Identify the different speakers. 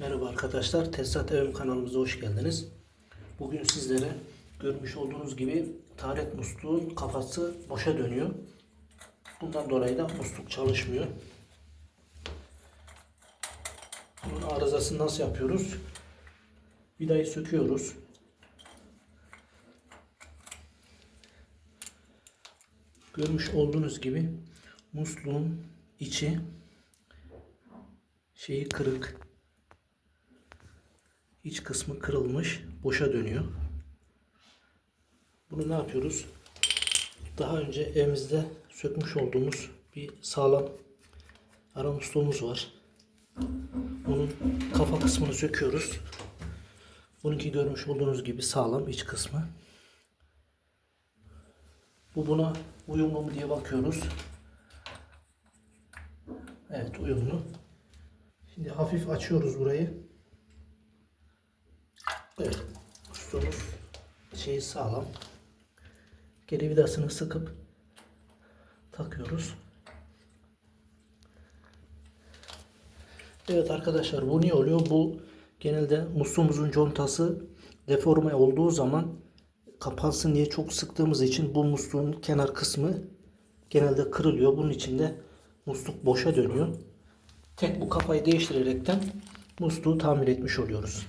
Speaker 1: Merhaba arkadaşlar, Tesisat Evim kanalımıza hoş geldiniz. Bugün sizlere görmüş olduğunuz gibi taharet musluğun kafası boşa dönüyor. Bundan dolayı da musluk çalışmıyor. Bunun arızasını nasıl yapıyoruz? Vidayı söküyoruz. Görmüş olduğunuz gibi musluğun içi şeyi kırık. İç kısmı kırılmış, boşa dönüyor. Bunu ne yapıyoruz? Daha önce evimizde sökmüş olduğumuz bir sağlam ara musluğumuz var. Bunun kafa kısmını söküyoruz. Bununki görmüş olduğunuz gibi sağlam iç kısmı. Bu buna uyumlu mu diye bakıyoruz. Evet uyumlu. Şimdi hafif açıyoruz burayı. Evet. Musluğumuz şeyi sağlam. Geri vidasını sıkıp takıyoruz. Evet arkadaşlar bu niye oluyor? Bu genelde musluğumuzun contası deforme olduğu zaman kapansın diye çok sıktığımız için bu musluğun kenar kısmı genelde kırılıyor. Bunun için de musluk boşa dönüyor. Tek bu kafayı değiştirerekten musluğu tamir etmiş oluyoruz.